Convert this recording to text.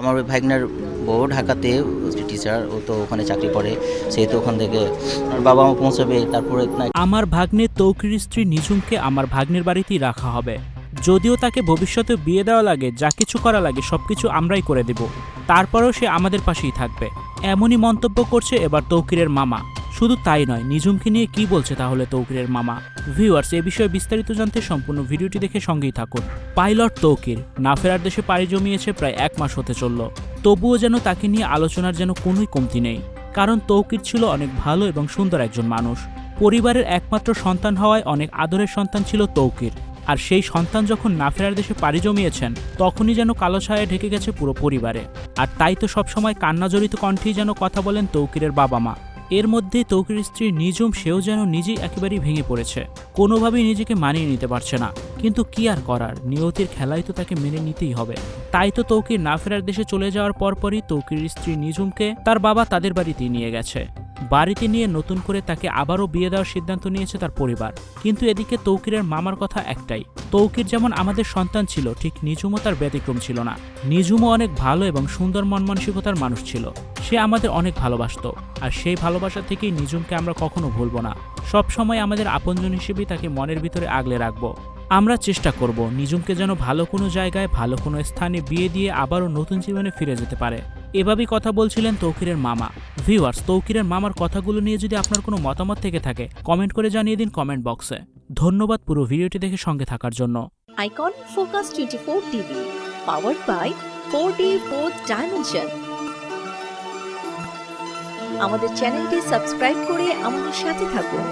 আমার ওই ভাইগনার বউ ঢাকাতে টিচার ও তো ওখানে চাকরি করে, সে তো ওখান থেকে বাবা মা পৌঁছাবে, তারপরে আমার ভাগ্নে তৌকির স্ত্রী নিঝুমকে আমার ভাগ্নের বাড়িতেই রাখা হবে। যদিও তাকে ভবিষ্যতে বিয়ে দেওয়া লাগে, যা কিছু করা লাগে সব কিছু আমরাই করে দেব। তারপরেও সে আমাদের পাশেই থাকবে। এমনই মন্তব্য করছে এবার তৌকিরের মামা। শুধু তাই নয় নিজুমকে নিয়ে কি বলছে তাহলে তৌকিরের মামা? ভিউয়ার্স এ বিষয়ে বিস্তারিত জানতে সম্পূর্ণ ভিডিওটি দেখে সঙ্গেই থাকুন। পাইলট তৌকির, না ফেরার দেশে পাড়ি জমিয়েছে প্রায় এক মাস হতে চলল। তবুও যেন তাকে নিয়ে আলোচনার যেন কোনোই কমতি নেই। কারণ তৌকির ছিল অনেক ভালো এবং সুন্দর একজন মানুষ। পরিবারের একমাত্র সন্তান হওয়ায় অনেক আদরের সন্তান ছিল তৌকির। আর সেই সন্তান যখন না ফেরার দেশে পাড়ি জমিয়েছেন, তখনই যেন কালো ছায়া ঢেকে গেছে পুরো পরিবারে। আর তাই তো সবসময় কান্নাজড়িত কণ্ঠেই যেন কথা বলেন তৌকিরের বাবা মা এর মধ্যে তৌকির স্ত্রী নিজম সেও যেন নিজেই একেবারেই ভেঙে পড়েছে। কোনোভাবেই নিজেকে মানিয়ে নিতে পারছে না। কিন্তু কি আর করার? নিয়তির খেলাই তো তাকে মেনে নিতেই হবে। তাই তো তৌকির না ফেরার দেশে চলে যাওয়ার পরপরই তৌকির স্ত্রী নিজুমকে তার বাবা তাদের বাড়িতেই নিয়ে গেছে। বাড়িতে নিয়ে নতুন করে তাকে আবারও বিয়ে দেওয়ার সিদ্ধান্ত নিয়েছে তার পরিবার। কিন্তু এদিকে তৌকিরের মামার কথা একটাই, তৌকির যেমন আমাদের সন্তান ছিল, ঠিক নিজুমও তার ব্যতিক্রম ছিল না। নিজুমও অনেক ভালো এবং সুন্দর মন মানসিকতার মানুষ ছিল। সে আমাদের অনেক ভালোবাসতো, আর সেই ভালোবাসা থেকেই নিজুমকে আমরা কখনো ভুলবো না। সব সময় আমাদের আপনজন হিসেবেই তাকে মনের ভিতরে আগলে রাখব। আমরা চেষ্টা করব নিজুমকে যেন ভালো কোনো জায়গায়, ভালো কোনো স্থানে বিয়ে দিয়ে আবারও নতুন জীবনে ফিরে যেতে পারে। এভাবেই কথা বলছিলেন তৌকিরের মামা। ভিউয়ার্স তৌকিরের মামার কথাগুলো নিয়ে যদি আপনার কোনো মতামত থেকে থাকে কমেন্ট করে জানিয়ে দিন কমেন্ট বক্সে ধন্যবাদ পুরো ভিডিওটি দেখে সঙ্গে থাকার জন্য। Icon Focus 24 TV, powered by 4D 4th Dimension. আমাদের চ্যানেলটি সাবস্ক্রাইব করে আমাদের সাথে থাকুন।